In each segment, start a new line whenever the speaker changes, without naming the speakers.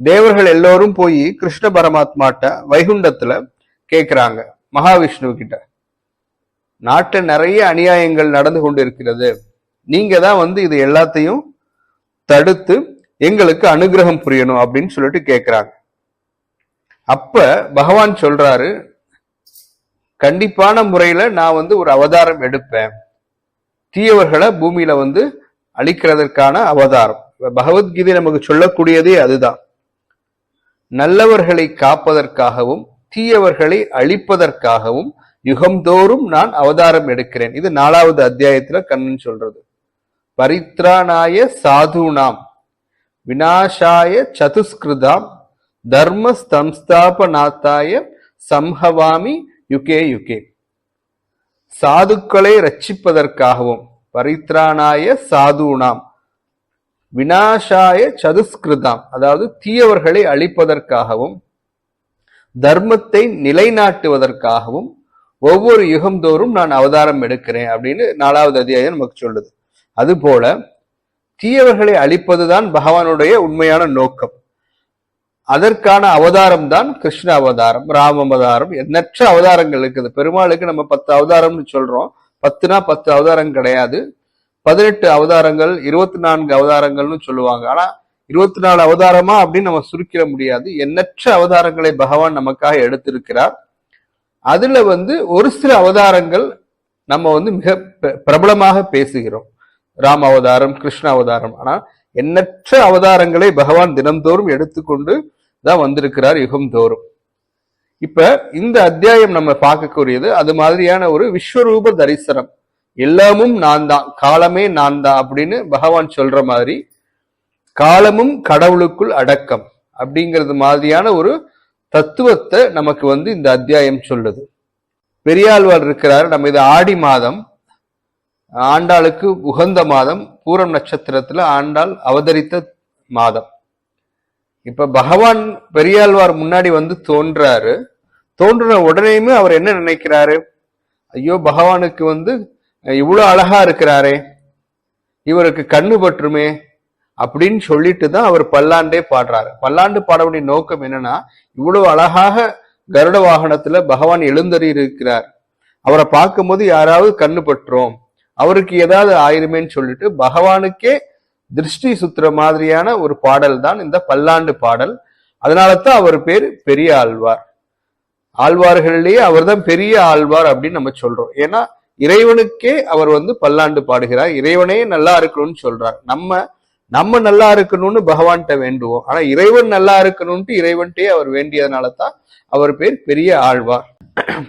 தேவர்கள் எல்லோரும் போய் கிருஷ்ண பரமாத்மாட்ட வைகுண்டத்துல கேக்குறாங்க மகாவிஷ்ணு கிட்ட நாட்டுல நிறைய அநியாயங்கள் நடந்து கொண்டு இருக்கிறது நீங்க தான் வந்து இது எல்லாத்தையும் தடுத்து எங்களுக்கு அனுகிரகம் புரியணும் அப்படின்னு சொல்லிட்டு கேக்குறாங்க. அப்ப பகவான் சொல்றாரு கண்டிப்பான முறையில நான் வந்து ஒரு அவதாரம் எடுப்பேன். தீயவர்களை பூமியில வந்து அழிக்கிறதற்கான அவதாரம். பகவத்கீதை நமக்கு சொல்லக்கூடியதே அதுதான். நல்லவர்களை காப்பதற்காகவும் தீயவர்களை அழிப்பதற்காகவும் யுகம்தோறும் நான் அவதாரம் எடுக்கிறேன். இது நாலாவது அத்தியாயத்துல கண்ணன் சொல்றது. பரித்ராணாய சாதுனாம் வினாஷாய சதுஸ்கிருதாம் தர்ம சம்ஸ்தாபநாத்தாய சம்ஹவாமி யுகே யுகே. சாதுக்களை ரட்சிப்பதற்காகவும் பரித்ராணாய சாதுனாம் வினாசாய சதுஸ்கிருதாம் அதாவது தீயவர்களை அழிப்பதற்காகவும் தர்மத்தை நிலைநாட்டுவதற்காகவும் ஒவ்வொரு யுகம்தோறும் நான் அவதாரம் எடுக்கிறேன் அப்படின்னு நாலாவது அத்தியாயம் நமக்கு சொல்லுது. அதுபோல தீயவர்களை அழிப்பதுதான் பகவானுடைய உண்மையான நோக்கம். அதற்கான அவதாரம் தான் கிருஷ்ண அவதாரம் ராம அவதாரம். எண்ணற்ற அவதாரங்கள் இருக்குது. பெருமாளுக்கு நம்ம பத்து அவதாரம்னு சொல்றோம். பத்துனா பத்து அவதாரம் கிடையாது. பதினெட்டு அவதாரங்கள் இருபத்தி நான்கு அவதாரங்கள்னு சொல்லுவாங்க. ஆனா இருபத்தி நாலு அவதாரமா அப்படின்னு நம்ம சுருக்கிட முடியாது. எண்ணற்ற அவதாரங்களை பகவான் நமக்காக எடுத்திருக்கிறார். அதுல வந்து ஒரு சில அவதாரங்கள் நம்ம வந்து மிக பிர- பிரபலமாக பேசுகிறோம். ராம அவதாரம் கிருஷ்ண அவதாரம். ஆனா எண்ணற்ற அவதாரங்களை பகவான் தினம்தோறும் எடுத்துக்கொண்டு தான் வந்திருக்கிறார் யுகம் தோறும். இப்ப இந்த அத்தியாயம் நம்ம பார்க்கக்கூடியது அது மாதிரியான ஒரு விஸ்வரூப தரிசனம். எல்லாமும் நான் தான் காலமே நான் தான் அப்படின்னு பகவான் சொல்ற மாதிரி காலமும் கடவுளுக்குள் அடக்கம் அப்படிங்கிறது மாதிரியான ஒரு தத்துவத்தை நமக்கு வந்து இந்த அத்தியாயம் சொல்லுது. பெரியாழ்வார் இருக்கிறார் நம்ம இது ஆடி மாதம் ஆண்டாளுக்கு உகந்த மாதம் பூரம் நட்சத்திரத்துல ஆண்டாள் அவதரித்த மாதம். இப்ப பகவான் பெரியாழ்வார் முன்னாடி வந்து தோன்றாரு. தோன்றின உடனேயுமே அவர் என்ன நினைக்கிறாரு? ஐயோ பகவானுக்கு வந்து இவ்வளோ அழகா இருக்கிறாரே இவருக்கு கண்ணு பற்றுமே அப்படின்னு சொல்லிட்டு தான் அவர் பல்லாண்டே பாடுறாரு. பல்லாண்டு பாட வேண்டிய நோக்கம் என்னன்னா இவ்வளவு அழகாக கருட வாகனத்துல பகவான் எழுந்தறி இருக்கிறார். அவரை பார்க்கும்போது யாராவது கண்ணு பற்றுறோம் அவருக்கு ஏதாவது ஆயிருமேன்னு சொல்லிட்டு பகவானுக்கே திருஷ்டி சுத்துற மாதிரியான ஒரு பாடல் தான் இந்த பல்லாண்டு பாடல். அதனால தான் அவர் பேர் பெரிய ஆழ்வார். ஆழ்வார்களிலேயே அவர்தான் பெரிய ஆழ்வார் அப்படின்னு நம்ம சொல்றோம். ஏன்னா இறைவனுக்கே அவர் வந்து பல்லாண்டு பாடுகிறார். இறைவனே நல்லா இருக்கணும்னு சொல்றார். நம்ம நம்ம நல்லா இருக்கணும்னு பகவான்கிட்ட வேண்டுவோம். ஆனா இறைவன் நல்லா இருக்கணும்ட்டு இறைவன்ட்டே அவர் வேண்டியதுனால தான் அவர் பேர் பெரிய ஆழ்வார்.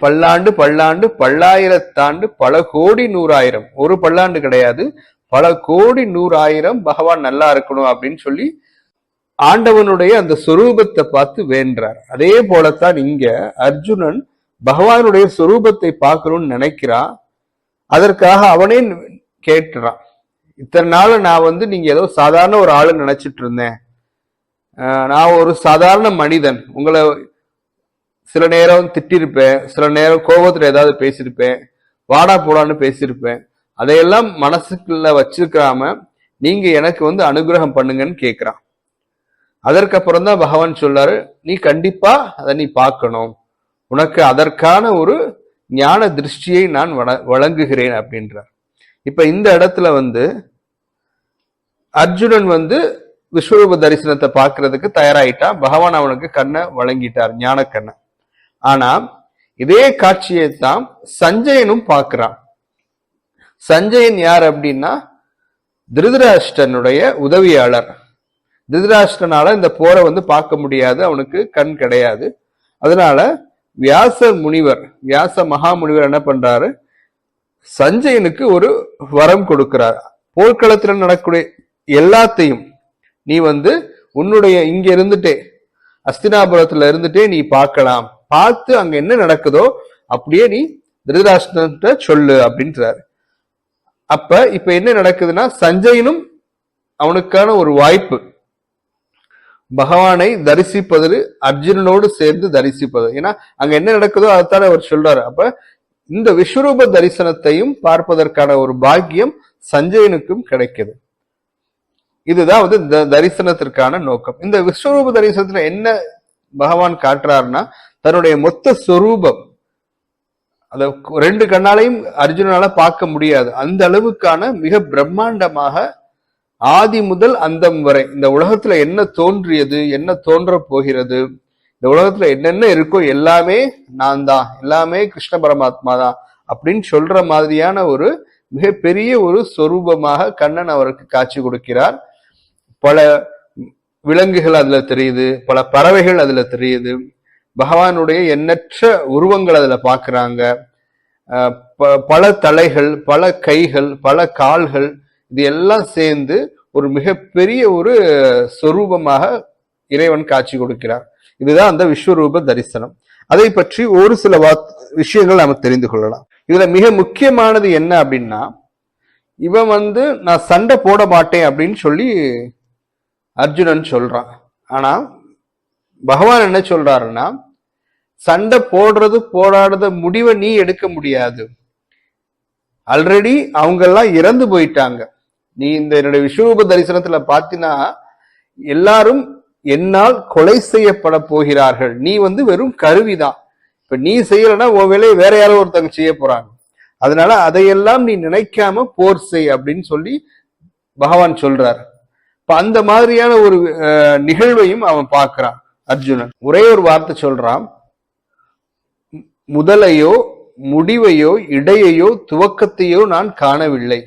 பல்லாண்டு பல்லாண்டு பல்லாயிரத்தாண்டு பல கோடி நூறாயிரம். ஒரு பல்லாண்டு கிடையாது. பல கோடி நூறாயிரம் பகவான் நல்லா இருக்கணும் அப்படின்னு சொல்லி ஆண்டவனுடைய அந்த சொரூபத்தை பார்த்து வேண்டார் அதே போலத்தான் இங்க அர்ஜுனன் பகவானுடைய சொரூபத்தை பார்க்கணும்னு நினைக்கிறான். அதற்காக அவனே கேட்டுறான். இத்தனை நாள் நான் வந்து நீங்க ஏதோ சாதாரண ஒரு ஆளு நினைச்சிட்டு இருந்தேன். நான் ஒரு சாதாரண மனிதன். உங்களை சில நேரம் திட்டிருப்பேன். சில நேரம் கோபத்துல ஏதாவது பேசியிருப்பேன். வாடா போடான்னு பேசியிருப்பேன். அதையெல்லாம் மனசுக்குள்ள வச்சிருக்காம நீங்க எனக்கு வந்து அனுகிரகம் பண்ணுங்கன்னு கேட்குறான் அதற்கப்புறம் தான் பகவான் சொல்றாரு நீ கண்டிப்பா அதை நீ பார்க்கணும். உனக்கு அதற்கான ஒரு ஞான திருஷ்டியை நான் வள வழங்குகிறேன் அப்படின்றார். இப்ப இந்த இடத்துல வந்து அர்ஜுனன் வந்து விஸ்வரூப தரிசனத்தை பார்க்கறதுக்கு தயாராயிட்டான் பகவான் அவனுக்கு கண்ணை வழங்கிட்டார் ஞான கண்ணை ஆனா இதே காட்சியை தான் சஞ்சயனும் பார்க்கிறான். சஞ்சயன் யார் அப்படின்னா திருதராஷ்டனுடைய உதவியாளர். திருதராஷ்டனால இந்த போரை வந்து பார்க்க முடியாது அவனுக்கு கண் கிடையாது. அதனால வியாச முனிவர் வியாச மகாமுனிவர் என்ன பண்றாரு? சஞ்சயனுக்கு ஒரு வரம் கொடுக்கிறார். போர்க்களத்தில் நடக்கக்கூடிய எல்லாத்தையும் நீ வந்து உன்னுடைய இங்க இருந்துட்டே அஸ்தினாபுரத்துல இருந்துட்டே நீ பார்க்கலாம். பார்த்து அங்க என்ன நடக்குதோ அப்படியே நீ திருதராஷ்டிரன்ட்ட சொல்லு அப்படின்றாரு. அப்ப இப்ப என்ன நடக்குதுன்னா சஞ்சயனும் அவனுக்கான ஒரு வாய்ப்பு. பகவானை தரிசிப்பது அர்ஜுனனோடு சேர்ந்து தரிசிப்பது. ஏன்னா அங்க என்ன நடக்குதோ அதைத்தான் அவர் சொல்றாரு. அப்ப இந்த விஸ்வரூப தரிசனத்தையும் பார்ப்பதற்கான ஒரு பாக்கியம் சஞ்சயனுக்கும் கிடைக்குது. இதுதான் வந்து த- தரிசனத்திற்கான நோக்கம். இந்த விஸ்வரூப தரிசனத்துல என்ன பகவான் காட்டுறாருன்னா தன்னுடைய மொத்த சொரூபம் அத ரெண்டு கண்ணாலையும் அர்ஜுனனால பார்க்க முடியாது. அந்த அளவுக்கான மிக பிரம்மாண்டமாக ஆதி முதல் அந்தம் வரை. இந்த உலகத்துல என்ன தோன்றியது என்ன தோன்ற போகிறது இந்த உலகத்துல என்னென்ன இருக்கோ எல்லாமே நான் தான் எல்லாமே கிருஷ்ண பரமாத்மா தான் அப்படின்னு சொல்ற மாதிரியான ஒரு மிகப்பெரிய ஒரு சொரூபமாக கண்ணன் அவருக்கு காட்சி கொடுக்கிறார். பல விலங்குகள் அதுல தெரியுது பல பறவைகள் அதுல தெரியுது. பகவானுடைய எண்ணற்ற உருவங்கள் அதுல பாக்குறாங்க ப- பல தலைகள் பல கைகள் பல கால்கள் இது எல்லாம் சேர்ந்து ஒரு மிகப்பெரிய ஒரு சொரூபமாக இறைவன் காட்சி கொடுக்கிறார். இதுதான் அந்த விஸ்வரூப தரிசனம். அதை பற்றி ஒரு சில வாத் விஷயங்கள் நாம தெரிந்து கொள்ளலாம். இதுல மிக முக்கியமானது என்ன அப்படின்னா இவன் வந்து நான் சண்டை போட மாட்டேன் அப்படின்னு சொல்லி அர்ஜுனன் சொல்றான். ஆனா பகவான் என்ன சொல்றாருன்னா சண்டை போடுறது போராடுறத முடிவை நீ எடுக்க முடியாது. ஆல்ரெடி அவங்க எல்லாம் இறந்து போயிட்டாங்க. நீ இந்த என்னுடைய விஸ்வரூப தரிசனத்துல பாத்தீங்கன்னா எல்லாரும் என்னால் கொலை செய்யப்பட போகிறார்கள். நீ வந்து வெறும் கருவிதான். இப்ப நீ செய்யலைன்னா உன் வேலையை வேற யாரோ ஒருத்தவங்க செய்ய போறாங்க. அதனால அதையெல்லாம் நீ நினைக்காம போர் செய் அப்படின்னு சொல்லி பகவான் சொல்றார். இப்ப அந்த மாதிரியான ஒரு நிகழ்வையும் அவன் பார்க்கிறான் அர்ஜுனன். ஒரே ஒரு வார்த்தை சொல்றான். முதலையோ முடிவையோ இடையையோ துவக்கத்தையோ நான் காணவில்லை.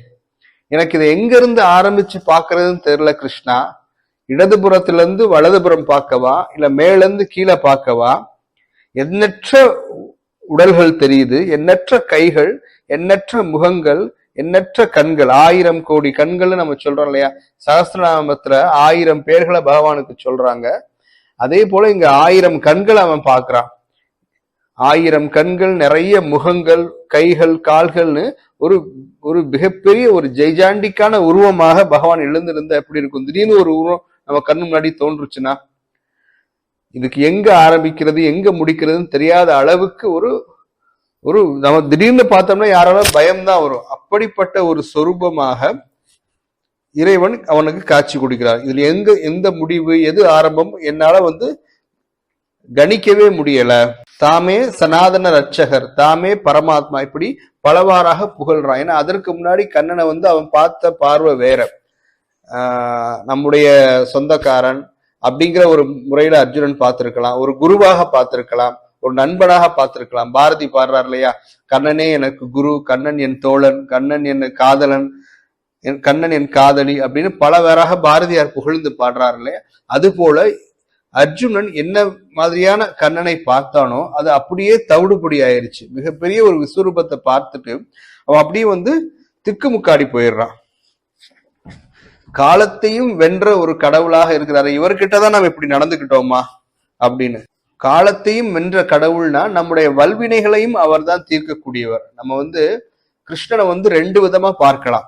எனக்கு இதை எங்கிருந்து ஆரம்பிச்சு பார்க்கறதுன்னு தெரியல கிருஷ்ணா. இடதுபுறத்திலிருந்து வலதுபுறம் பார்க்கவா? இல்லை மேலேருந்து கீழே பார்க்கவா? எண்ணற்ற உடல்கள் தெரியுது. எண்ணற்ற கைகள் எண்ணற்ற முகங்கள் எண்ணற்ற கண்கள். ஆயிரம் கோடி கண்கள்னு நம்ம சொல்றோம் இல்லையா? சகசிரநாமத்துல ஆயிரம் பேர்களை பகவானுக்கு சொல்றாங்க. அதே போல இங்க ஆயிரம் கண்களை அவன் பார்க்கறான். ஆயிரம் கண்கள் நிறைய முகங்கள் கைகள் கால்கள்னு ஒரு ஒரு மிகப்பெரிய ஒரு ஜெய்ஜாண்டிக்கான உருவமாக பகவான் எழுந்திருந்தா எப்படி இருக்கும்? திடீர்னு ஒரு உருவம் நம்ம கண்ணு முன்னாடி தோன்றுச்சுன்னா இதுக்கு எங்க ஆரம்பிக்கிறது எங்க முடிக்கிறதுன்னு தெரியாத அளவுக்கு ஒரு ஒரு நம்ம திடீர்னு பார்த்தோம்னா யாராலும் பயம்தான் வரும். அப்படிப்பட்ட ஒரு சொரூபமாக இறைவன் அவனுக்கு காட்சி கொடுக்கிறார். இதுல எங்க எந்த முடிவு எது ஆரம்பம் என்னால வந்து கணிக்கவே முடியல. தாமே சனாதன ரட்சகர் தாமே பரமாத்மா இப்படி பலவாறாக புகழ்றான். ஏன்னா அதற்கு முன்னாடி கண்ணனை வந்து அவன் பார்த்த பார்வை வேற. நம்முடைய சொந்தக்காரன் அப்படிங்கிற ஒரு முறையில அர்ஜுனன் பார்த்திருக்கலாம். ஒரு குருவாக பார்த்திருக்கலாம். ஒரு நண்பனாக பார்த்திருக்கலாம். பாரதி பாடுறார் இல்லையா? கண்ணனே எனக்கு குரு கண்ணன் என் தோழன் கண்ணன் என் காதலன் என் கண்ணன் என் காதலி அப்படின்னு பல வேறாக பாரதியார் புகழ்ந்து பாடுறார் இல்லையா? அது போல அர்ஜுனன் என்ன மாதிரியான கண்ணனை பார்த்தானோ அது அப்படியே தவிடுபொடி ஆயிடுச்சு மிகப்பெரிய ஒரு விஸ்வரூபத்தை பார்த்துட்டு அவன் அப்படியே வந்து திக்குமுக்காடி போயிடுறான். காலத்தையும் வென்ற ஒரு கடவுளாக இருக்கிறாரு. இவர்கிட்ட தான் நம்ம இப்படி நடந்துக்கிட்டோமா? அப்படின்னு. காலத்தையும் வென்ற கடவுள்னா நம்முடைய வல்வினைகளையும் அவர்தான் தீர்க்கக்கூடியவர். நம்ம வந்து கிருஷ்ணனை வந்து ரெண்டு விதமா பார்க்கலாம்.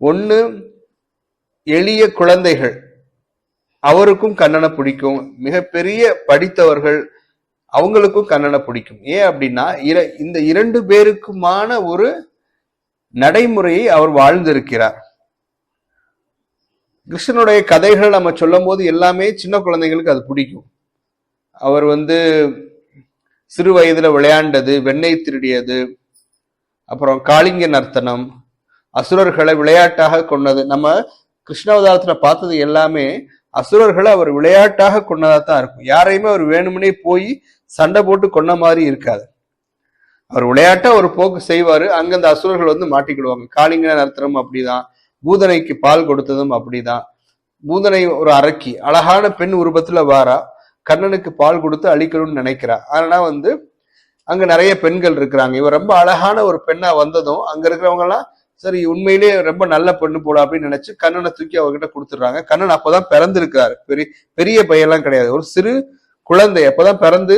ஒன்று எளிய குழந்தைகள். அவருக்கும் கண்ணனை பிடிக்கும். மிகப்பெரிய படித்தவர்கள் அவங்களுக்கும் கண்ணனை பிடிக்கும். ஏன் அப்படின்னா இர- இந்த இரண்டு பேருக்குமான ஒரு நடைமுறையை அவர் வாழ்ந்திருக்கிறார். கிருஷ்ணனுடைய கதைகள் நம்ம சொல்லும் போது எல்லாமே சின்ன குழந்தைங்களுக்கு அது பிடிக்கும். அவர் வந்து சிறு வயதுல விளையாண்டது வெண்ணெய் திருடியது அப்புறம் காளிங்க நர்த்தனம் அசுரர்களை விளையாட்டாக கொண்டது. நம்ம கிருஷ்ணாவதாரத்துல பார்த்தது எல்லாமே அசுரர்களை அவர் விளையாட்டாக கொண்டதா தான் இருக்கும். யாரையுமே அவர் வேணும்னே போய் சண்டை போட்டு கொன்ன மாதிரி இருக்காது. அவர் விளையாட்டா ஒரு போக்கு செய்வாரு. அங்க அந்த அசுரர்கள் வந்து மாட்டிக்கிடுவாங்க. காளிங்க நர்த்தனம் அப்படிதான். பூதனைக்கு பால் கொடுத்ததும் அப்படிதான். பூதனை ஒரு அரக்கி. அழகான பெண் உருவத்துல வாரா. கண்ணனுக்கு பால் கொடுத்து அழிக்கணும்னு நினைக்கிறா. ஆனா வந்து அங்க நிறைய பெண்கள் இருக்கிறாங்க. இவர் ரொம்ப அழகான ஒரு பெண்ணா வந்ததும் அங்க இருக்கிறவங்க எல்லாம் சரி உண்மையிலேயே ரொம்ப நல்ல பெண்ணு போல அப்படின்னு நினைச்சு கண்ணனை தூக்கி அவர்கிட்ட கொடுத்துடுறாங்க. கண்ணன் அப்பதான் பிறந்திருக்காரு பெரிய பெரிய பையன்லாம் கிடையாது. ஒரு சிறு குழந்தை. அப்பதான் பிறந்து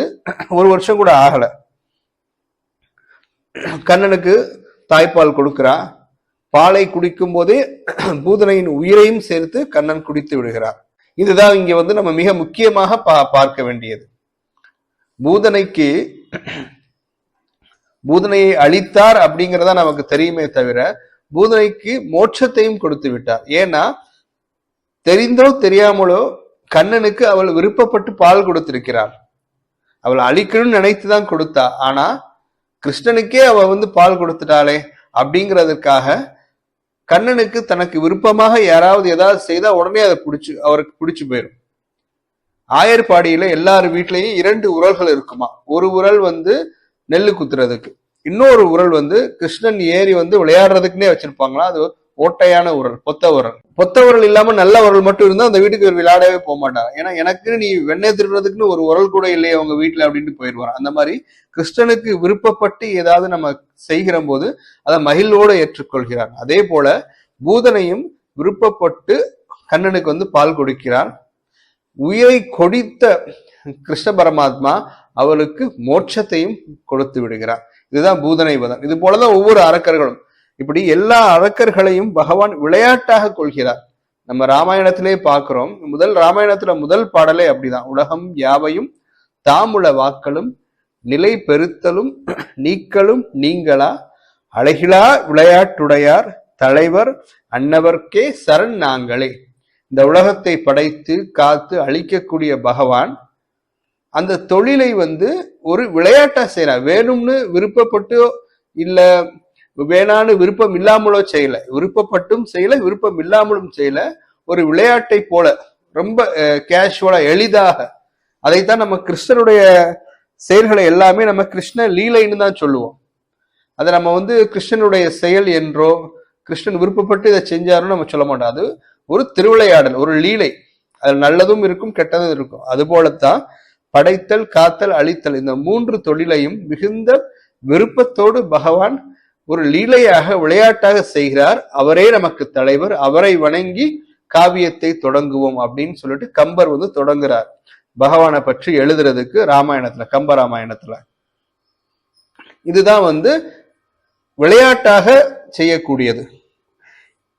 ஒரு வருஷம் கூட ஆகல. கண்ணனுக்கு தாய்ப்பால் கொடுக்கிறா. பாலை குடிக்கும் போதே பூதனையின் உயிரையும் சேர்த்து கண்ணன் குடித்து விடுகிறார். இதுதான் இங்க வந்து நம்ம மிக முக்கியமாக பா பார்க்க வேண்டியது. பூதனைக்கு பூதனையை அழித்தார் அப்படிங்கிறதா நமக்கு தெரியுமே தவிர பூதனைக்கு மோட்சத்தையும் கொடுத்து விட்டார். ஏன்னா தெரிந்தோ தெரியாமலோ கண்ணனுக்கு அவள் விருப்பப்பட்டு பால் கொடுத்திருக்கிறாள். அவள் அழிக்கணும்னு நினைத்து தான் கொடுத்தா. ஆனா கிருஷ்ணனுக்கே அவ வந்து பால் கொடுத்துட்டாளே அப்படிங்கிறதுக்காக கண்ணனுக்கு தனக்கு விருப்பமாக யாராவது ஏதாவது செய்தா உடனே அதை பிடிச்சு அவருக்கு பிடிச்சு போயிடும் ஆயர்பாடியில எல்லார் வீட்லயும் இரண்டு உரல்கள் இருக்குமா? ஒரு உரல் வந்து நெல்லு குத்துறதுக்கு. இன்னொரு உரல் வந்து கிருஷ்ணன் ஏறி வந்து விளையாடுறதுக்குன்னே வச்சிருப்பாங்களா? அது ஓட்டையான உரல் பொத்த உரல். பொத்த உரல் இல்லாம நல்ல உரல் மட்டும் இருந்தா அந்த வீட்டுக்கு இவர் விளையாடவே போக மாட்டார். ஏன்னா எனக்கு நீ வெண்ணெய் திருடுறதுக்குன்னு ஒரு உரல் கூட இல்லையே அவங்க வீட்டுல அப்படின்ட்டு போயிடுவார் அந்த மாதிரி கிருஷ்ணனுக்கு விருப்பப்பட்டு ஏதாவது நம்ம செய்கிற போது அதை மகிழ்வோடு ஏற்றுக்கொள்கிறார். அதே போல பூதனையும் விருப்பப்பட்டு கண்ணனுக்கு வந்து பால் கொடுக்கிறார். உயிரை கொடித்த கிருஷ்ண பரமாத்மா அவளுக்கு மோட்சத்தையும் கொடுத்து விடுகிறார். இதுதான் பூதனை வதம். இது போலதான் ஒவ்வொரு அரக்கர்களும். இப்படி எல்லா அரக்கர்களையும் பகவான் விளையாட்டாக கொள்கிறார். நம்ம ராமாயணத்திலே பார்க்கிறோம். முதல் ராமாயணத்துல முதல் பாடலே அப்படிதான். உலகம் யாவையும் தாமுள வாக்களும் நிலை பெருத்தலும் நீக்கலும் நீங்களா? அழகிலா விளையாட்டுடையார் தலைவர் அன்னவர்க்கே சரண் நாங்களே. இந்த உலகத்தை படைத்து காத்து அழிக்கக்கூடிய பகவான் அந்த தொழிலை வந்து ஒரு விளையாட்டா செய்யறா. வேணும்னு விருப்பப்பட்டு இல்ல வேணான்னு விருப்பம் இல்லாமலோ செய்யல. விருப்பப்பட்டும் செய்யல விருப்பம் இல்லாமலும் செய்யல. ஒரு விளையாட்டை போல ரொம்ப கேஷுவலா எளிதாக. அதைத்தான் நம்ம கிருஷ்ணனுடைய செயல்களை எல்லாமே நம்ம கிருஷ்ண லீலைன்னு தான் சொல்லுவோம். அதை நம்ம வந்து கிருஷ்ணனுடைய செயல் என்றோ கிருஷ்ணன் விருப்பப்பட்டு இதை செஞ்சாருன்னு நம்ம சொல்ல மாட்டோம். அது ஒரு திருவிளையாடல் ஒரு லீலை. அதில் நல்லதும் இருக்கும் கெட்டதும் இருக்கும். அது போலத்தான் படைத்தல் காத்தல் அழித்தல் இந்த மூன்று தொழிலையும் மிகுந்த விருப்பத்தோடு பகவான் ஒரு லீலையாக விளையாட்டாக செய்கிறார். அவரே நமக்கு தலைவர். அவரை வணங்கி காவியத்தை தொடங்குவோம் அப்படின்னு சொல்லிட்டு கம்பர் வந்து தொடங்குறார். பகவானை பற்றி எழுதுறதுக்கு ராமாயணத்துல கம்ப ராமாயணத்துல. இதுதான் வந்து விளையாட்டாக செய்யக்கூடியது.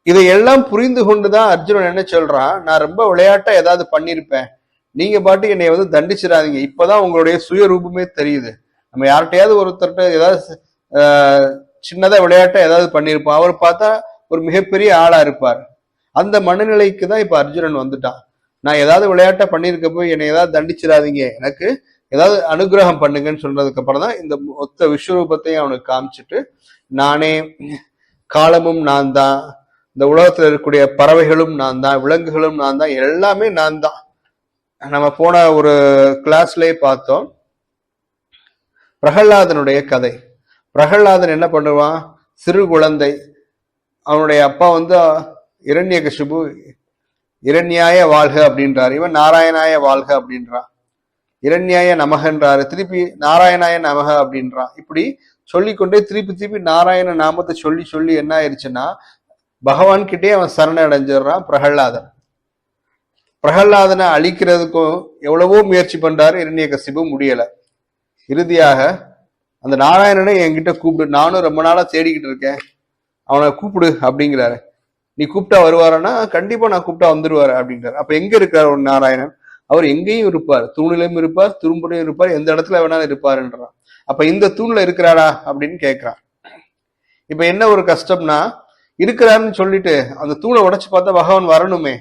இதையெல்லாம் புரிந்து கொண்டுதான் அர்ஜுனன் என்ன சொல்றான்? நான் ரொம்ப விளையாட்டா ஏதாவது பண்ணிருப்பேன். நீங்க பாட்டு என்னை வந்து தண்டிச்சிடாதீங்க. இப்பதான் உங்களுடைய சுயரூபமே தெரியுது. நம்ம யார்கிட்டயாவது ஒருத்தர்கிட்ட ஏதாவது சின்னதா விளையாட்டை ஏதாவது பண்ணியிருப்போம். அவர் பார்த்தா ஒரு மிகப்பெரிய ஆளா இருப்பார். அந்த மனநிலைக்கு தான் இப்ப அர்ஜுனன் வந்துட்டான். நான் ஏதாவது விளையாட்டை பண்ணியிருக்க போய் என்னை ஏதாவது தண்டிச்சிடாதீங்க. எனக்கு ஏதாவது அனுகிரகம் பண்ணுங்கன்னு சொன்னதுக்கு அப்புறம் தான் இந்த மொத்த விஸ்வரூபத்தையும் அவனுக்கு காமிச்சிட்டு நானே காலமும் நான் தான் இந்த உலகத்துல இருக்கக்கூடிய பறவைகளும் நான் தான் விலங்குகளும் நான் தான் எல்லாமே நான் தான் நம்ம போன ஒரு கிளாஸ்லயே பார்த்தோம். பிரகலாதனுடைய கதை. பிரகலாதன் என்ன பண்ணுவான்? சிறு குழந்தை. அவனுடைய அப்பா வந்து இரண்ய கஷிபு இரண்யாய வாழ்க அப்படின்றார். இவன் நாராயணாய வாழ்க அப்படின்றான். இரண்யாய நமகன்றாரு. திருப்பி நாராயணாய நமக அப்படின்றான். இப்படி சொல்லிக்கொண்டே திருப்பி திருப்பி நாராயண நாமத்தை சொல்லி சொல்லி என்ன ஆயிடுச்சுன்னா பகவான் கிட்டே அவன் சரணடைஞ்சிடுறான் அடைஞ்சிடுறான் பிரகல்லாதனை அழிக்கிறதுக்கும் எவ்வளவோ முயற்சி பண்றாரு இரண்ய கசிபு முடியல. இறுதியாக அந்த நாராயணனை என்கிட்ட கூப்பிடு. நானும் ரொம்ப நாளா தேடிக்கிட்டு இருக்கேன். அவனை கூப்பிடு அப்படிங்கிறாரு. நீ கூப்பிட்டா வருவாரன்னா கண்டிப்பா நான் கூப்பிட்டா வந்துருவாரு அப்படின்றாரு. அப்ப எங்க இருக்கிறார் ஒரு நாராயணன்? அவர் எங்கேயும் இருப்பார். தூணிலும் இருப்பார் துரும்புலையும் இருப்பார். எந்த இடத்துல வேணாலும் இருப்பாருன்றான். அப்ப இந்த தூண்ல இருக்கிறாரா அப்படின்னு கேட்கிறான் இப்ப என்ன ஒரு கஷ்டம்னா இருக்கிறாருன்னு சொல்லிட்டு அந்த தூணை உடைச்சு பார்த்தா பகவான் வரணுமே.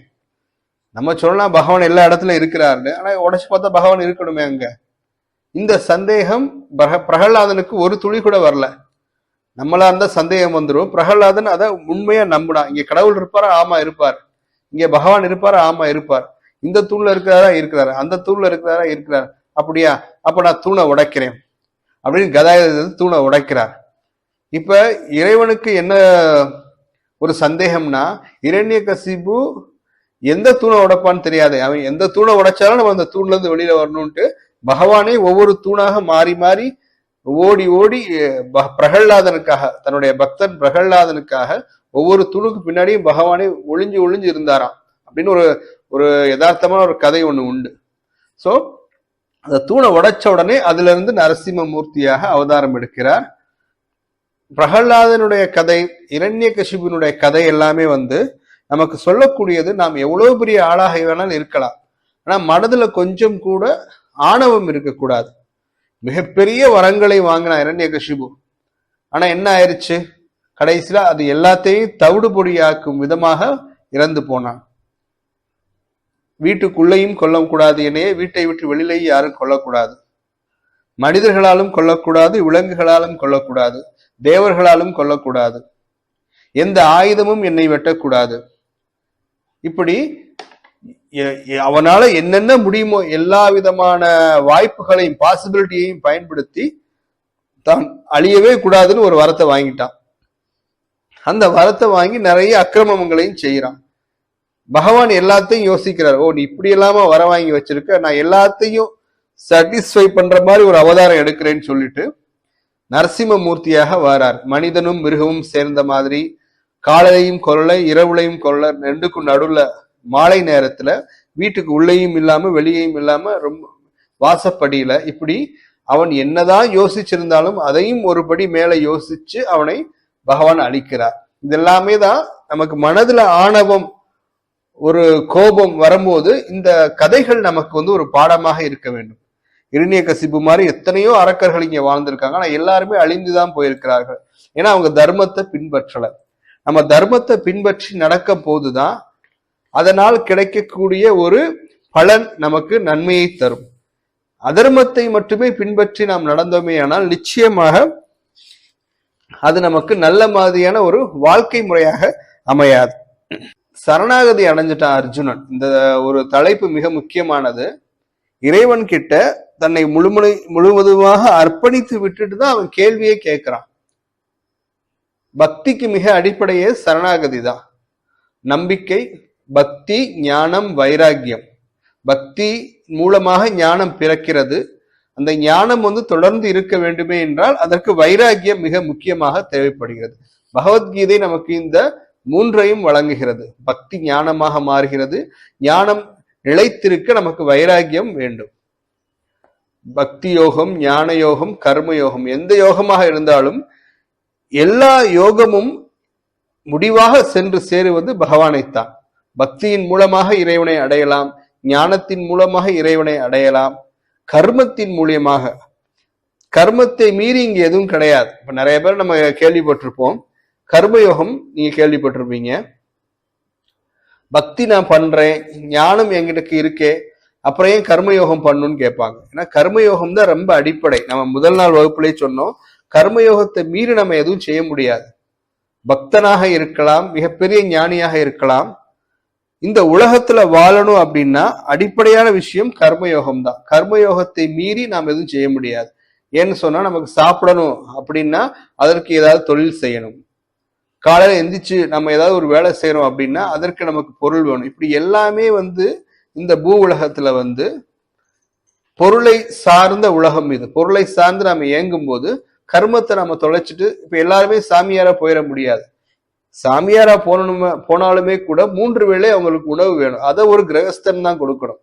நம்ம சொல்லலாம் பகவான் எல்லா இடத்துல இருக்கிறாருன்னு ஆனா உடச்சு பார்த்தா பகவான் இருக்கணுமே அங்க. இந்த சந்தேகம் பிரகலாதனுக்கு ஒரு துளி கூட வரல. நம்மளா இருந்தா சந்தேகம் வந்துடும் பிரகலாதன் அதை உண்மையா நம்புனா இங்க கடவுள் இருப்பாரா? ஆமா இருப்பார். இங்க பகவான் இருப்பாரா? ஆமா இருப்பார். இந்த தூண்ல இருக்கிறாரா? இருக்கிறாரு. அந்த தூண்ல இருக்கிறாரா? இருக்கிறார். அப்படியா? அப்ப நான் தூணை உடைக்கிறேன். அப்படின்னு கதாயுத தூணை உடைக்கிறார். இப்ப இறைவனுக்கு என்ன ஒரு சந்தேகம்னா இரண்ய கசிபு எந்த தூணை உடைப்பான்னு தெரியாது. அவன் எந்த தூணை உடைச்சாலும் நம்ம அந்த தூண்ல இருந்து வெளியில வரணும்ட்டு பகவானே ஒவ்வொரு தூணாக மாறி மாறி ஓடி ஓடி பிரகல்லாதனுக்காக தன்னுடைய பக்தன் பிரகல்லாதனுக்காக ஒவ்வொரு தூணுக்கு பின்னாடியும் பகவானே ஒளிஞ்சு ஒளிஞ்சு இருந்தாராம். அப்படின்னு ஒரு ஒரு யதார்த்தமான ஒரு கதை ஒண்ணு உண்டு. சோ அந்த தூணை உடைச்ச உடனே அதுல இருந்து நரசிம்ம மூர்த்தியாக அவதாரம் எடுக்கிறார். பிரகல்லாதனுடைய கதை இரண்ய கசிபினுடைய கதை எல்லாமே வந்து நமக்கு சொல்லக்கூடியது நாம் எவ்வளவு பெரிய ஆளாக வேணாலும் இருக்கலாம். ஆனா மனதுல கொஞ்சம் கூட ஆணவம் இருக்கக்கூடாது. மிகப்பெரிய வரங்களை வாங்கினா இரண்ய கசிபு ஆனா என்ன ஆயிடுச்சு கடைசியில அது எல்லாத்தையும் தவிடு பொடியாக்கும் விதமாக இறந்து போனான். வீட்டுக்குள்ளேயும் கொல்லக்கூடாது என்னையே வீட்டை விட்டு வெளியிலேயும் யாரும் கொல்லக்கூடாது. மனிதர்களாலும் கொல்லக்கூடாது விலங்குகளாலும் கொல்லக்கூடாது தேவர்களாலும் கொல்லக்கூடாது. எந்த ஆயுதமும் என்னை வெட்டக்கூடாது. இப்படி எ- எ- அவனால என்னென்ன முடியுமோ எல்லா விதமான வாய்ப்புகளையும் பாசிபிலிட்டியையும் பயன்படுத்தி தான் அழியவே கூடாதுன்னு ஒரு வரத்தை வாங்கிட்டான். அந்த வரத்தை வாங்கி நிறைய அக்கிரமங்களையும் செய்யறான் பகவான் எல்லாத்தையும் யோசிக்கிறார் ஓ நீ இப்படி இல்லாம வர வாங்கி வச்சிருக்க? நான் எல்லாத்தையும் சாட்டிஸ்ஃபை பண்ற மாதிரி ஒரு அவதாரம் எடுக்கிறேன்னு சொல்லிட்டு நரசிம்ம மூர்த்தியாக வரார். மனிதனும் மிருகமும் சேர்ந்த மாதிரி காலையையும் கொரலை இரவுலையும் கொரலை ரெண்டுக்கும் நடுவில் மாலை நேரத்தில் வீட்டுக்கு உள்ளேயும் இல்லாமல் வெளியேயும் இல்லாமல் ரொம்ப வாசப்படியில் இப்படி அவன் என்னதான் யோசிச்சிருந்தாலும் அதையும் ஒருபடி மேலே யோசிச்சு அவனை பகவான் அழிக்கிறார். இதெல்லாமே தான் நமக்கு மனதுல ஆணவம் ஒரு கோபம் வரும்போது இந்த கதைகள் நமக்கு வந்து ஒரு பாடமாக இருக்க வேண்டும். இரணிய கசிப்பு மாதிரி எத்தனையோ அரக்கர்கள் இங்க வாழ்ந்திருக்காங்க. ஆனா எல்லாருமே அழிந்துதான் போயிருக்கிறார்கள். ஏன்னா அவங்க தர்மத்தை பின்பற்றலை. நம்ம தர்மத்தை பின்பற்றி நடக்க போதுதான் அதனால் கிடைக்கக்கூடிய ஒரு பலன் நமக்கு நன்மையை தரும். அதர்மத்தை மட்டுமே பின்பற்றி நாம் நடந்தோமே ஆனால் நிச்சயமாக அது நமக்கு நல்ல மாதிரியான ஒரு வாழ்க்கை முறையாக அமையாது. சரணாகதி அடைஞ்சிட்டான் அர்ஜுனன். இந்த ஒரு தலைப்பு மிக முக்கியமானது. இறைவன் கிட்ட தன்னை முழுமுனை முழுவதுமாக அர்ப்பணித்து விட்டுட்டு தான் அவன் கேள்வியே கேட்கிறான். பக்திக்கு மிக அடிப்படையே சரணாகதி தான் நம்பிக்கை பக்தி ஞானம் வைராக்கியம். பக்தி மூலமாக ஞானம் பிறக்கிறது. அந்த ஞானம் வந்து தொடர்ந்து இருக்க வேண்டுமே என்றால் அதற்கு வைராக்கியம் மிக முக்கியமாக தேவைப்படுகிறது. பகவத்கீதை நமக்கு இந்த மூன்றையும் வழங்குகிறது. பக்தி ஞானமாக மாறுகிறது. ஞானம் நிலைத்திருக்க நமக்கு வைராக்கியம் வேண்டும். பக்தி யோகம் ஞான யோகம் கர்ம யோகம் எந்த யோகமாக இருந்தாலும் எல்லா யோகமும் முடிவாக சென்று சேருவது பகவானைத்தான். பக்தியின் மூலமாக இறைவனை அடையலாம் ஞானத்தின் மூலமாக இறைவனை அடையலாம் கர்மத்தின் மூலியமாக. கர்மத்தை மீறி இங்க எதுவும் கிடையாது. இப்ப நிறைய பேர் நம்ம கேள்விப்பட்டிருப்போம். கர்மயோகம் நீங்க கேள்விப்பட்டிருப்பீங்க. பக்தி நான் பண்றேன் ஞானம் எங்கிட்ட இருக்கே அப்புறம் ஏன் கர்மயோகம் பண்ணுன்னு கேட்பாங்க. ஏன்னா கர்மயோகம் தான் ரொம்ப அடிப்படை. நம்ம முதல் நாள் வகுப்புலேயே சொன்னோம் கர்மயோகத்தை மீறி நம்ம எதுவும் செய்ய முடியாது. பக்தனாக இருக்கலாம் மிகப்பெரிய ஞானியாக இருக்கலாம். இந்த உலகத்துல வாழணும் அப்படின்னா அடிப்படையான விஷயம் கர்மயோகம் தான் கர்மயோகத்தை மீறி நாம் எதுவும் செய்ய முடியாது. ஏன்னு சொன்னா நமக்கு சாப்பிடணும் அப்படின்னா அதற்கு ஏதாவது தொழில் செய்யணும். காலையில எந்திரிச்சு நம்ம ஏதாவது ஒரு வேலை செய்யறோம் அப்படின்னா அதற்கு நமக்கு பொருள் வேணும். இப்படி எல்லாமே வந்து இந்த பூ உலகத்துல வந்து பொருளை சார்ந்த உலகம் இது. பொருளை சார்ந்து நம்ம இயங்கும் போது கர்மத்தை நம்ம தொலைச்சிட்டு இப்ப எல்லாருமே சாமியாரா போயிட முடியாது. சாமியாரா போனணுமே போனாலுமே கூட மூன்று வேளை அவங்களுக்கு உணவு வேணும். அதை ஒரு கிரகஸ்தன் தான் கொடுக்கணும்.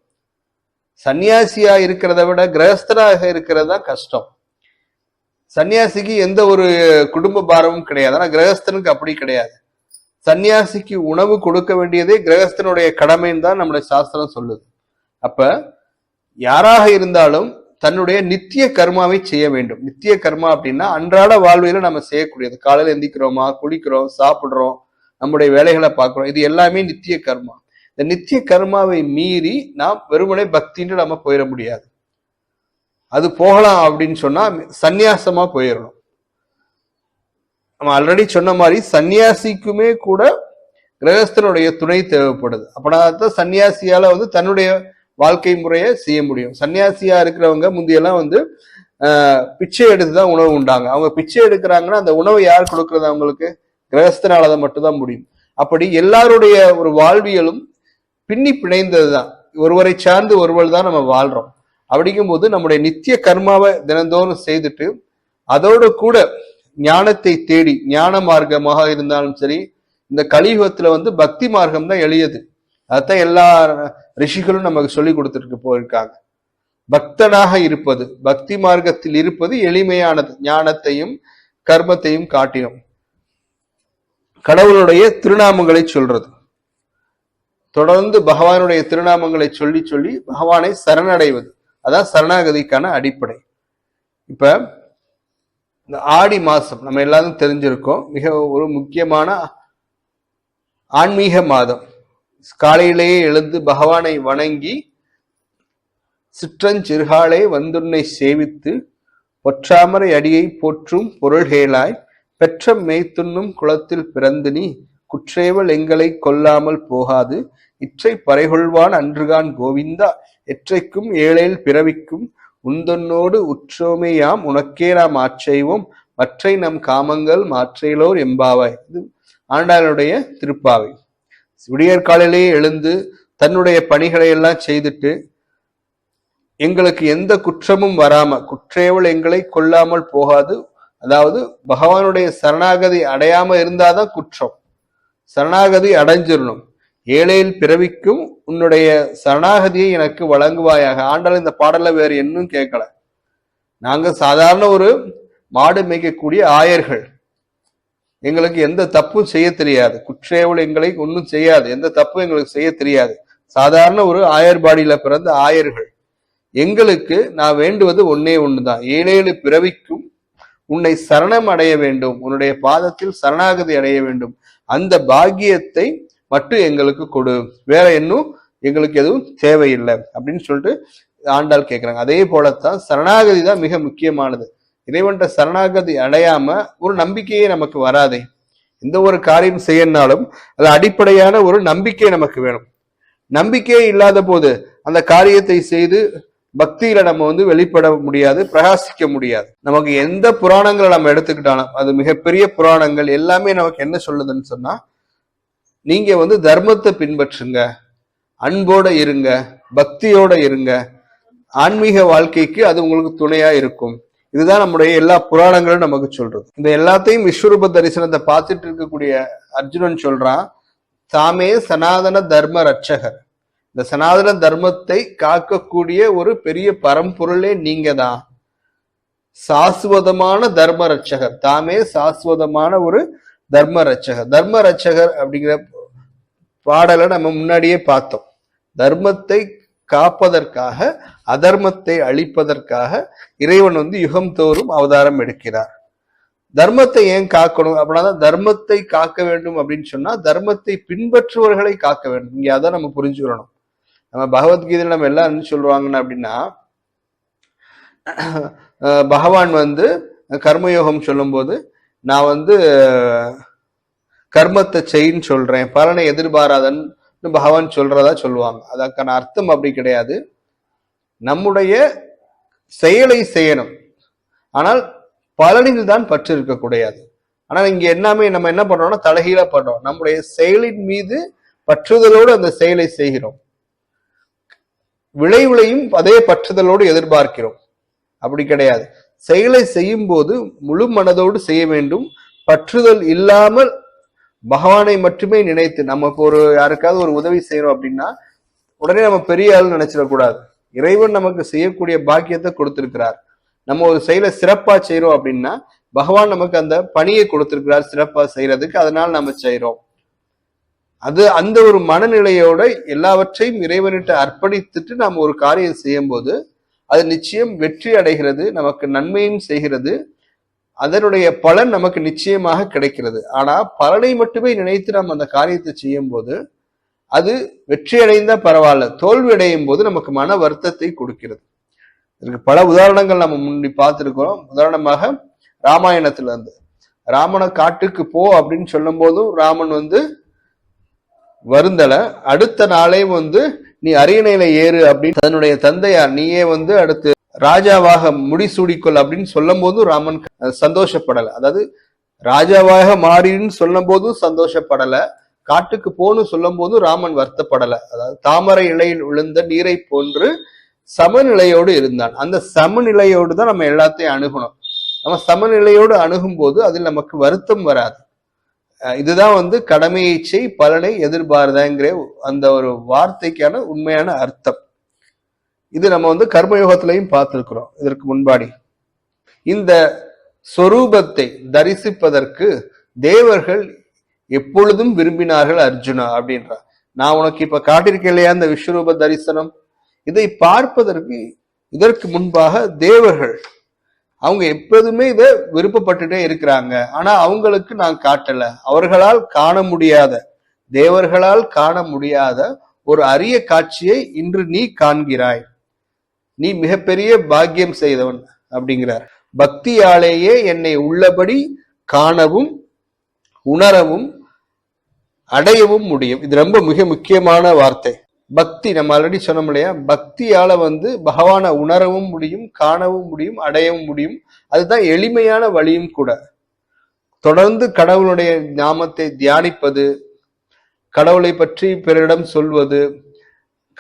சன்னியாசியா இருக்கிறத விட கிரகஸ்தனாக இருக்கிறது தான் கஷ்டம். சன்னியாசிக்கு எந்த ஒரு குடும்ப பாரமும் கிடையாது. ஆனா கிரகஸ்தனுக்கு அப்படி கிடையாது. சன்னியாசிக்கு உணவு கொடுக்க வேண்டியதே கிரகஸ்தனுடைய கடமைன்னு தான் நம்முடைய சாஸ்திரம் சொல்லுது. அப்ப யாராக இருந்தாலும் தன்னுடைய நித்திய கர்மாவை செய்ய வேண்டும். நித்திய கர்மா அப்படின்னா அன்றாட வாழ்வில நம்ம செய்யக்கூடியது. காலையில எந்திக்கிறோமா குளிக்கிறோம் சாப்பிடுறோம் நம்முடைய வேலைகளை பார்க்குறோம். இது எல்லாமே நித்திய கர்மா. இந்த நித்திய கர்மாவை மீறி நாம் வெறுமனே பக்தின்னு நம்ம போயிட முடியாது. அது போகலாம் அப்படின்னு சொன்னா சந்நியாசமா போயிடணும். நம்ம ஆல்ரெடி சொன்ன மாதிரி சன்னியாசிக்குமே கூட கிரகஸ்தனுடைய துணை தேவைப்படுது. அப்படின்னா தான் சன்னியாசியால வந்து தன்னுடைய வாழ்க்கை முறையை செய்ய முடியும். சன்னியாசியா இருக்கிறவங்க முந்தையெல்லாம் வந்து பிச்சை எடுத்து தான் உணவு உண்டாங்க. அவங்க பிச்சை எடுக்கிறாங்கன்னா அந்த உணவை யார் கொடுக்கறது அவங்களுக்கு? கிரகஸ்தனால அதை மட்டும்தான் முடியும். அப்படி எல்லாருடைய ஒரு வாழ்வியலும் பின்னி பிணைந்தது தான் ஒருவரை சார்ந்து ஒருவர் தான் நம்ம வாழ்றோம். அப்படிங்கும்போது நம்முடைய நித்திய கர்மாவை தினந்தோறும் செய்துட்டு அதோடு கூட ஞானத்தை தேடி ஞான மார்க்கமாக இருந்தாலும் சரி இந்த கலியுகத்துல வந்து பக்தி மார்க்கம் தான் எளியது. அதான் எல்லா ரிஷிகளும் நமக்கு சொல்லி கொடுத்துட்டு போயிருக்காங்க. பக்தனாக இருப்பது பக்தி மார்க்கத்தில் இருப்பது எளிமையானது. ஞானத்தையும் கர்மத்தையும் காட்டினோம் கடவுளுடைய திருநாமங்களை சொல்றது. தொடர்ந்து பகவானுடைய திருநாமங்களை சொல்லி சொல்லி பகவானை சரணடைவது. அதான் சரணாகதிக்கான அடிப்படை. இப்ப இந்த ஆடி மாசம் நம்ம எல்லாரும் தெரிஞ்சிருக்கோம். மிக ஒரு முக்கியமான ஆன்மீக மாதம். காலையிலேயே எழுந்து பகவானை வணங்கி சிற்றஞ்சிறுகாலே வந்துன்னை சேவித்து ஒற்றாமரை அடியை போற்றும் பொருள்கேளாய் பெற்ற மேய்த்துண்ணும் குளத்தில் பிறந்து நீ குற்றேவல் எங்களை கொல்லாமல் போகாது. இற்றை பறைகொள்வான் அன்றுகான் கோவிந்தா எற்றைக்கும் ஏழேல் பிறவிக்கும் உந்தன்னோடு உற்றோமேயாம் உனக்கே நாம் ஆட்செய்வோம் மற்றை நம் காமங்கள் மாற்றையிலோர் எம்பாவாய் இது ஆண்டாளுடைய திருப்பாவை. விடியற்காலையிலேயே எழுந்து தன்னுடைய பணிகளை எல்லாம் செய்துட்டு எங்களுக்கு எந்த குற்றமும் வராம குற்றேவல் எங்களை கொல்லாமல் போகாது. அதாவது பகவானுடைய சரணாகதி அடையாம இருந்தாதான் குற்றம். சரணாகதி அடைஞ்சிடணும் ஏழையில் பிறவிக்கும் உன்னுடைய சரணாகதியை எனக்கு வழங்குவாயாக. ஆண்டாள் இந்த பாடல வேறு என்னும் கேட்கல. நாங்க சாதாரண ஒரு மாடு மேய்க்கக்கூடிய ஆயர்கள். எங்களுக்கு எந்த தப்பும் செய்ய தெரியாது. குற்றேவல் எங்களை ஒன்றும் செய்யாது. எந்த தப்பும் எங்களுக்கு செய்ய தெரியாது. சாதாரண ஒரு ஆயர்பாடியில பிறந்த ஆயர்கள். எங்களுக்கு நான் வேண்டுவது ஒன்னே ஒண்ணுதான். ஏழேழு பிறவிக்கும் உன்னை சரணம் அடைய வேண்டும். உன்னுடைய பாதத்தில் சரணாகதி அடைய வேண்டும். அந்த பாக்கியத்தை மட்டும் எங்களுக்கு கொடு. வேற இன்னும் எங்களுக்கு எதுவும் தேவையில்லை. அப்படின்னு சொல்லிட்டு ஆண்டாள் கேட்குறாங்க அதே போலத்தான் சரணாகதி தான் மிக முக்கியமானது. இறைவன்ட்ட சரணாகதி அடையாம ஒரு நம்பிக்கையே நமக்கு வராதே. எந்த ஒரு காரியம் செய்யனாலும் அது அடிப்படையான ஒரு நம்பிக்கை நமக்கு வேணும். நம்பிக்கையே இல்லாத போது அந்த காரியத்தை செய்து பக்தியில நம்ம வந்து வெளிப்பட முடியாது பிரகாசிக்க முடியாது. நமக்கு எந்த புராணங்களை நம்ம எடுத்துக்கிட்டாலும் அது மிகப்பெரிய புராணங்கள் எல்லாமே நமக்கு என்ன சொல்லுதுன்னு சொன்னா நீங்க வந்து தர்மத்தை பின்பற்றுங்க அன்போட இருங்க பக்தியோட இருங்க. ஆன்மீக வாழ்க்கைக்கு அது உங்களுக்கு துணையா இருக்கும். இதுதான் நம்முடைய எல்லா புராணங்களும் நமக்கு சொல்றது. இந்த எல்லாத்தையும் விஸ்வரூப தரிசனத்தை பார்த்துட்டு இருக்கக்கூடிய அர்ஜுனன் சொல்றான் தாமே சனாதன தர்ம ரட்சகர் இந்த சனாதன தர்மத்தை காக்கக்கூடிய ஒரு பெரிய பரம்பொருளே நீங்க தான் சாஸ்வதமான தர்ம ரட்சகர் தாமே சாஸ்வதமான ஒரு தர்ம ரட்சகர் தர்ம ரட்சகர் அப்படிங்கிற பாடலை நம்ம முன்னாடியே பார்த்தோம். தர்மத்தை காப்பதற்காக அதர்மத்தை அழிப்பதற்காக இறைவன் வந்து யுகம் தோறும் அவதாரம் எடுக்கிறார். தர்மத்தை ஏன் காக்கணும்? அப்படின்னா தர்மத்தை காக்க வேண்டும் அப்படின்னு சொன்னா தர்மத்தை பின்பற்றுவர்களை காக்க வேண்டும். இங்க அதான் நம்ம புரிஞ்சுக்கணும். நம்ம பகவத்கீதையில நம்ம எல்லாம் என்ன சொல்லுவாங்கன்னா அப்படின்னா பகவான் வந்து கர்மயோகம் சொல்லும்போது நான் வந்து கர்மத்தை செய்ன்னு சொல்றேன். பலனை எதிர்பாராதன் பகவான் சொல்றதா சொல்லுவாங்க. அதற்கான அர்த்தம் அப்படி கிடையாது. நம்முடைய செயலை செய்யணும். ஆனால் பலனில் தான் பற்று இருக்கக்கூடாது ஆனால் இங்க எல்லாமே நம்ம என்ன பண்றோம்னா தலைகீழ பண்றோம். நம்முடைய செயலின் மீது பற்றுதலோடு அந்த செயலை செய்கிறோம். விளைவுலையும் அதே பற்றுதலோடு எதிர்பார்க்கிறோம். அப்படி கிடையாது. செயலை செய்யும் போது முழு மனதோடு செய்ய வேண்டும். பற்றுதல் இல்லாமல் பகவானை மட்டுமே நினைத்து நமக்கு ஒரு யாருக்காவது ஒரு உதவி செய்யறோம் அப்படின்னா உடனே நம்ம பெரிய ஆள் நினைச்சிடக்கூடாது. இறைவன் நமக்கு செய்யக்கூடிய பாக்கியத்தை கொடுத்திருக்கிறார். நம்ம ஒரு செயலை சிறப்பா செய்யறோம் அப்படின்னா பகவான் நமக்கு அந்த பணியை கொடுத்திருக்கிறார் சிறப்பா செய்யறதுக்கு அதனால நம்ம செய்யறோம் அது அந்த ஒரு மனநிலையோட எல்லாவற்றையும் இறைவனிட்ட அர்ப்பணித்துட்டு நாம் ஒரு காரியம் செய்யும் போது அது நிச்சயம் வெற்றி அடைகிறது நமக்கு நன்மையும் செய்கிறது அதனுடைய பலன் நமக்கு நிச்சயமாக கிடைக்கிறது. ஆனா பலனை மட்டுமே நினைத்து நம்ம அந்த காரியத்தை செய்யும் போது அது வெற்றி அடைந்தா பரவாயில்ல. தோல்வி அடையும் போது நமக்கு மன வருத்தத்தை கொடுக்கிறது. இதற்கு பல உதாரணங்கள் நம்ம முன்னாடி பார்த்துருக்கிறோம். உதாரணமாக ராமாயணத்துல இருந்து. ராமனை காட்டுக்கு போ அப்படின்னு சொல்லும் போதும் ராமன் வந்து வருந்தலை. அடுத்த நாளே வந்து நீ அரியணையில ஏறு அப்படின்னு தன்னுடைய தந்தையார் நீயே வந்து அடுத்து ராஜாவாக முடிசூடிக்கொள் அப்படின்னு சொல்லும் போதும் ராமன் சந்தோஷப்படலை. அதாவது ராஜாவாக மாறின்னு சொல்லும் போதும் சந்தோஷப்படலை. காட்டுக்கு போன்னு சொல்லும் போதும் ராமன் வருத்தப்படலை. அதாவது தாமரை இலையில் விழுந்த நீரை போன்று சமநிலையோடு இருந்தான். அந்த சமநிலையோடு தான் நம்ம எல்லாத்தையும் அணுகணும். நம்ம சமநிலையோடு அணுகும் போது அதில் நமக்கு வருத்தம் வராது. இதுதான் வந்து கடமையை செய் பலனை எதிர்பார்தங்கிற அந்த ஒரு வார்த்தைக்கான உண்மையான அர்த்தம். இது நம்ம வந்து கர்மயோகத்திலையும் பார்த்திருக்கிறோம். இதற்கு முன்பாடி. இந்த சொரூபத்தை தரிசிப்பதற்கு தேவர்கள் எப்பொழுதும் விரும்பினார்கள் அர்ஜுனா அப்படின்றார் நான் உனக்கு இப்ப காட்டியிருக்கேன் இல்லையா இந்த விஸ்வரூப தரிசனம்? இதை பார்ப்பதற்கு இதற்கு முன்பாக தேவர்கள் அவங்க எப்போதுமே இதை விருப்பப்பட்டுட்டே இருக்கிறாங்க. ஆனா அவங்களுக்கு நான் காட்டல. அவர்களால் காண முடியாத தேவர்களால் காண முடியாத ஒரு அரிய காட்சியை இன்று நீ காண்கிறாய். நீ மிகப்பெரிய பாக்கியம் செய்தவன் அப்படிங்கிறார். பக்தியாலேயே என்னை உள்ளபடி காணவும் உணரவும் அடையவும் முடியும். இது ரொம்ப மிக முக்கியமான வார்த்தை. பக்தி நம்ம ஆல்ரெடி சொன்னோம் இல்லையா? பக்தியால வந்து பகவானை உணரவும் முடியும் காணவும் முடியும் அடையவும் முடியும். அதுதான் எளிமையான வழியும் கூட. தொடர்ந்து கடவுளுடைய நாமத்தை தியானிப்பது கடவுளை பற்றி பிறரிடம் சொல்வது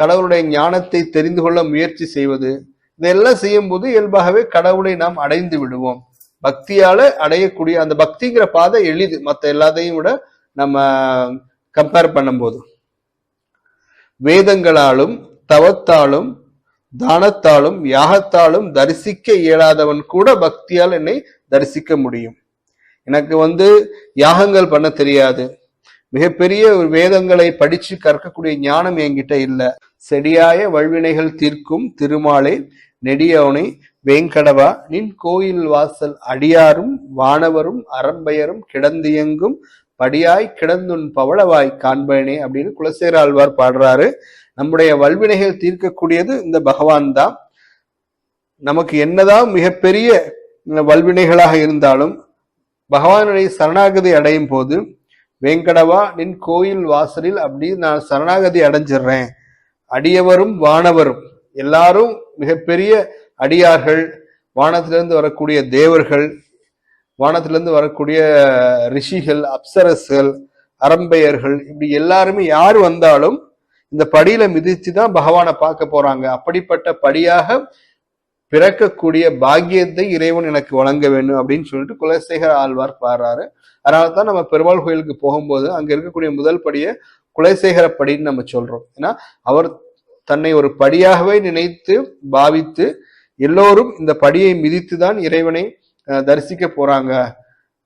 கடவுளுடைய ஞானத்தை தெரிந்து கொள்ள முயற்சி செய்வது இதெல்லாம் செய்யும்போது இயல்பாகவே கடவுளை நாம் அடைந்து விடுவோம். பக்தியால அடையக்கூடிய அந்த பக்திங்கிற பாதை எளிது. மற்ற எல்லாத்தையும் விட நம்ம கம்பேர் பண்ணும்போது. வேதங்களாலும் தவத்தாலும் தானத்தாலும் யாகத்தாலும் தரிசிக்க இயலாதவன் கூட பக்தியால் என்னை தரிசிக்க முடியும். எனக்கு வந்து யாகங்கள் பண்ண தெரியாது. மிகப்பெரிய ஒரு வேதங்களை படிச்சு கற்கக்கூடிய ஞானம் என்கிட்ட இல்ல. செடியாய வல்வினைகள் தீர்க்கும் திருமாலை நெடியவனை வேங்கடவா நின் கோயில் வாசல் அடியாரும் வானவரும் அரம்பையரும் கிடந்தியங்கும் படியாய் கிடந்துன் பவளவாய் காண்பனே அப்படின்னு குலசேர ஆழ்வார் பாடுறாரு. நம்முடைய வல்வினைகள் தீர்க்கக்கூடியது இந்த பகவான் தான் நமக்கு என்னதான் மிகப்பெரிய வல்வினைகளாக இருந்தாலும் பகவானுடைய சரணாகதி அடையும் போது வேங்கடவா நின் கோயில் வாசலில் அப்படி நான் சரணாகதி அடைஞ்சிடுறேன் அடியவரும் வானவரும். எல்லாரும் மிகப்பெரிய அடியார்கள் வானத்திலிருந்து வரக்கூடிய தேவர்கள் வானத்திலிருந்து வரக்கூடிய ரிஷிகள் அப்சரஸ்கள் அரம்பையர்கள் இப்படி எல்லாருமே யார் வந்தாலும் இந்த படியில மிதிச்சு தான் பகவானை பார்க்க போறாங்க. அப்படிப்பட்ட படியாக பிறக்கக்கூடிய பாக்கியத்தை இறைவன் எனக்கு வழங்க வேண்டும் அப்படின்னு சொல்லிட்டு குலசேகர ஆழ்வார் பாடுறாரு. அதனால தான் நம்ம பெருமாள் கோயிலுக்கு போகும்போது அங்க இருக்கக்கூடிய முதல் படியை குலசேகர படின்னு நம்ம சொல்றோம். ஏன்னா அவர் தன்னை ஒரு படியாகவே நினைத்து பாவித்து எல்லோரும் இந்த படியை மிதித்து தான் இறைவனை தரிசிக்க போறாங்க.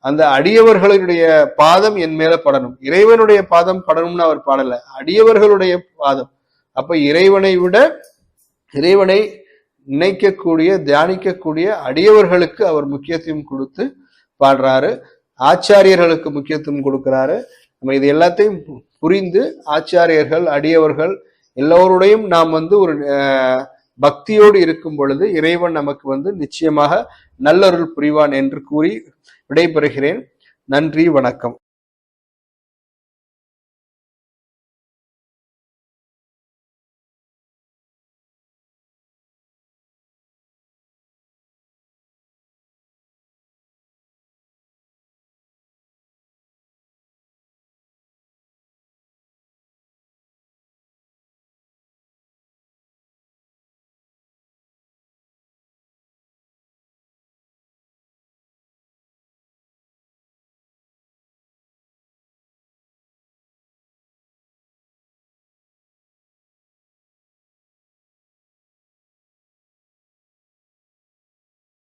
அந்த அடியவர்களுடைய பாதம் என் மேல படணும். இறைவனுடைய பாதம் படணும்னு அவர் பாடல. அடியவர்களுடைய பாதம். அப்ப இறைவனை விட இறைவனை நினைக்கக்கூடிய தியானிக்கக்கூடிய அடியவர்களுக்கு அவர் முக்கியத்துவம் கொடுத்து பாடுறாரு. ஆச்சாரியர்களுக்கு முக்கியத்துவம் கொடுக்கிறாரு. நம்ம இது எல்லாத்தையும் பு- புரிந்து ஆச்சாரியர்கள் அடியவர்கள் எல்லோருடையும் நாம் வந்து ஒரு பக்தியோடு இருக்கும் பொழுது இறைவன் நமக்கு வந்து நிச்சயமாக நல்லருள் புரிவான் என்று கூறி விடைபெறுகிறேன். நன்றி வணக்கம்.